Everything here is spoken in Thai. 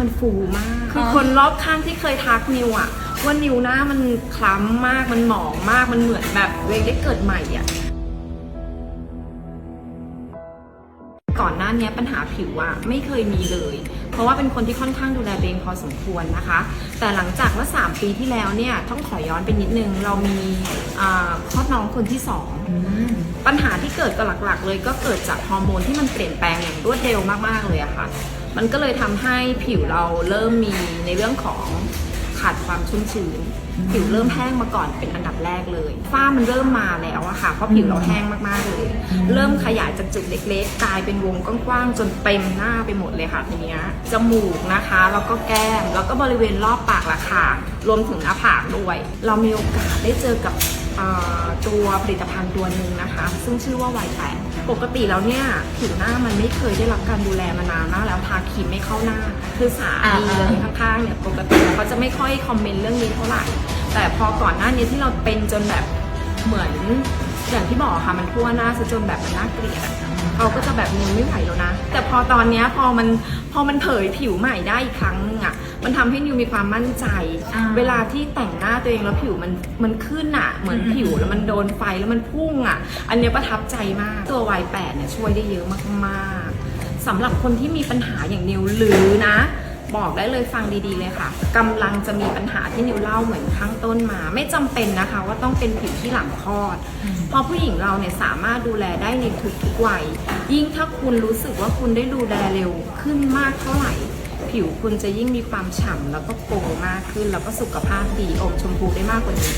มันฟูมาก คือคนรอบข้างที่เคยทักนิวอะว่านิวหน้ามันคล้ำมากมันหมองมากมันเหมือนแบบเวกได้เกิดใหม่อะก่อนหน้านี้ปัญหาผิวอะไม่เคยมีเลย ราะว่าเป็นคนที่ค่อนข้างดูแลตัวเองพอสมควรนะคะ แต่หลังจากเมื่อ3ปีที่แล้วเนี่ยต้องขอย้อนไปนิดนึง เรามีอ่าคลอดน้องคนที่สองปัญหาที่เกิดก็หลักๆ เลยก็เกิดจากฮอร์โมนที่มันเปลี่ยนแปลงอย่างรวดเร็วมากๆเลยอะค่ะ มันก็เลยทำให้ผิวเราเริ่มมีในเรื่องของขาดความชุ่มชื้นผิวเริ่มแห้งมาก่อนเป็นอันดับแรกเลยฝ้ามันเริ่มมาแล้วอะค่ะเพราะผิวเราแห้งมากๆเลย เริ่มขยายจากจุดเล็กๆ กลายเป็นวงกว้างๆ จนเต็มหน้าไปหมดเลยค่ะทีนี้จมูกนะคะ แล้วก็แก้ม แล้วก็บริเวณรอบปากละค่ะ รวมถึงหน้าผากด้วย เรามีโอกาสได้เจอกับตัวผลิตภัณฑ์ตัวหนึ่งนะคะ ซึ่งชื่อว่าไวแปปกติแล้วเนี่ยผิวหน้ามันไม่เคยได้รับการดูแลมานานมากแล้วทาครีมไม่เข้าหน้า คือสามีเลยข้างๆเนี่ยปกติเขาจะไม่ค่อยคอมเมนต์เรื่องนี้เท่าไหร่ แต่พอก่อนหน้านี้ที่เราเป็นจนแบบเหมือน อย่างที่บอกค่ะมันทั่วหน้าซะจนแบบมันน่าเกลียดอะเขาก็จะแบบนิวไม่ไหวแล้วนะ แต่พอตอนเนี้ยพอมันพอมันเผยผิวใหม่ได้อีกครั้งนึงอะมันทำให้นิวมีความมั่นใจ อ่า เวลาที่แต่งหน้าตัวเองแล้วผิวมันมันขึ้นอะเหมือนอืมผิวแล้วมันโดนไฟแล้วมันพุ่งอะอันเนี้ยประทับใจมากตัววายแปดเนี่ยช่วยได้เยอะมากๆ สำหรับคนที่มีปัญหาอย่างนิวหรือนะ บอกได้เลยฟังดีๆเลยค่ะกำลังจะมีปัญหาที่นิวเล่าเหมือนข้างต้นมา ไม่จำเป็นนะคะ ว่าต้องเป็นผิวที่หลังคลอด เพราะผู้หญิงเราเนี่ยสามารถดูแลได้ในทุกๆวัย ยิ่งถ้าคุณรู้สึกว่าคุณได้ดูแลเร็วขึ้นมากเท่าไหร่ ผิวคุณจะยิ่งมีความฉ่ำแล้วก็โกลมากขึ้น แล้วก็สุขภาพดีอมชมพูได้มากกว่านี้